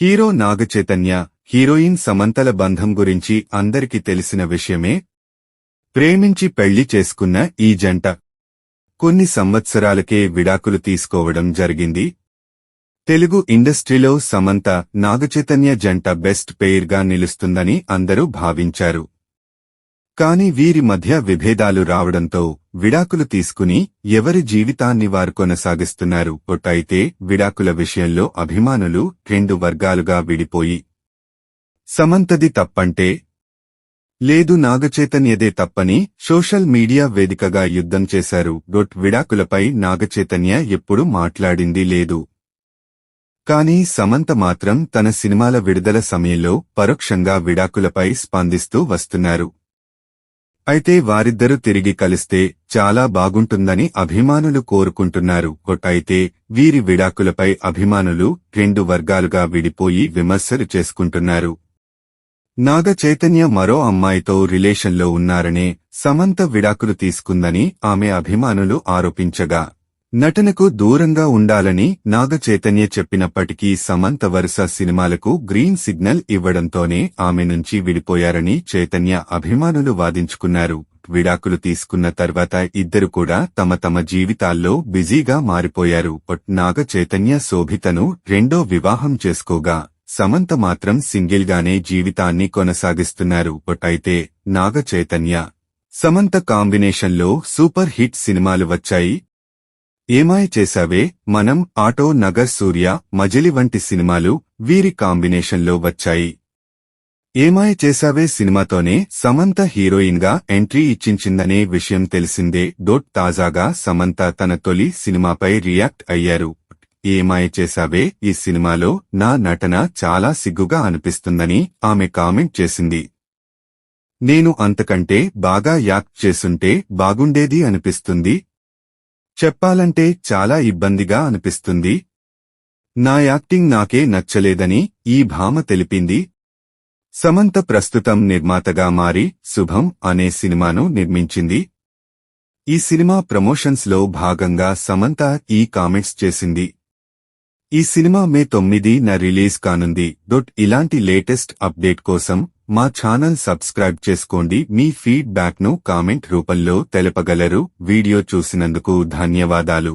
Hero Naga Chaitanya heroine సమంతల బంధం గురించి అందరికి తెలిసిన విషయమే? ప్రేమించి పెళ్ళి చేసుకున్న ఈ జంట. కొన్ని సంవత్సరాలకే విడాకులు తీసుకోవడం జరిగింది. తెలుగు ఇండస్ట్రీలో సమంత నాగచైతన్య జంట బెస్ట్ పెయిర్గా నిలుస్తుందని అందరూ భావించారు. కాని వీరి మధ్య విభేదాలు రావడంతో విడాకులు తీసుకుని ఎవరి జీవితాన్ని వారు కొనసాగిస్తున్నారు ఒట్టయితే విడాకుల విషయంలో అభిమానులు రెండు వర్గాలుగా విడిపోయి. సమంతది తప్పంటే? లేదు నాగచైతన్యదే తప్పని సోషల్ మీడియా వేదికగా యుద్ధం చేశారు డొట్ విడాకులపై నాగచైతన్య ఎప్పుడూ మాట్లాడింది లేదు. కానీ సమంత మాత్రం తన సినిమాల విడుదల సమయంలో పరోక్షంగా విడాకులపై స్పందిస్తూ వస్తున్నారు. అయితే వారిద్దరూ తిరిగి కలిస్తే చాలా బాగుంటుందని అభిమానులు కోరుకుంటున్నారు. అయితే వీరి విడాకులపై అభిమానులు రెండు వర్గాలుగా విడిపోయి విమర్శలు చేసుకుంటున్నారు. నాగ చైతన్య మరో అమ్మాయితో రిలేషన్లో ఉన్నారనే సమంత విడాకులు తీసుకుందని ఆమె అభిమానులు ఆరోపించగా నటనకు దూరంగా ఉండాలని నాగ చైతన్య చెప్పినప్పటికీ సమంత వరుస సినిమాలకు గ్రీన్ సిగ్నల్ ఇవ్వడంతోనే ఆమె నుంచి విడిపోయారని చైతన్య అభిమానులు వాదించుకున్నారు. విడాకులు తీసుకున్న తర్వాత ఇద్దరు కూడా తమ తమ జీవితాల్లో బిజీగా మారిపోయారు. నాగచైతన్య నాగ చైతన్య శోభితను రెండో వివాహం చేసుకోగా. సమంత మాత్రం సింగిల్గానే జీవితాన్ని కొనసాగిస్తున్నారు. అయితే నాగ చైతన్య సమంత కాంబినేషన్లో సూపర్ హిట్ సినిమాలు వచ్చాయి. ఏమాయ చేశావే? మనం ఆటో నగర్ సూర్య మజిలి వంటి సినిమాలు వీరి కాంబినేషన్లో వచ్చాయి. ఏమాయ చేశావే సినిమాతోనే సమంత హీరోయిన్గా ఎంట్రీ ఇచ్చించిందనే విషయం తెలిసిందే. డోట్ తాజాగా సమంత తన తొలి సినిమాపై రియాక్ట్ అయ్యారు. ఏమాయ చేశావే? ఈ సినిమాలో నా నటన చాలా సిగ్గుగా అనిపిస్తుందని ఆమె కామెంట్ చేసింది. నేను అంతకంటే బాగా యాక్ట్ చేసుంటే బాగుండేది అనిపిస్తుంది చెప్పాలంటే చాలా ఇబ్బందిగా అనిపిస్తుంది. నా యాక్టింగ్ నాకే నచ్చలేదని ఈ భామ తెలిపింది. సమంత ప్రస్తుతం నిర్మాతగా మారి శుభం అనే సినిమాను నిర్మించింది. ఈ సినిమా ప్రమోషన్స్లో భాగంగా సమంత ఈ కామెంట్స్ చేసింది. ఈ సినిమా మే తొమ్మిదిన రిలీజ్ కానుంది. డొట్ ఇలాంటి లేటెస్ట్ అప్డేట్ కోసం మా ఛానల్ సబ్స్క్రైబ్ చేసుకోండి. మీ ఫీడ్బ్యాక్ను కామెంట్ రూపంలో తెలపగలరు. వీడియో చూసినందుకు ధన్యవాదాలు.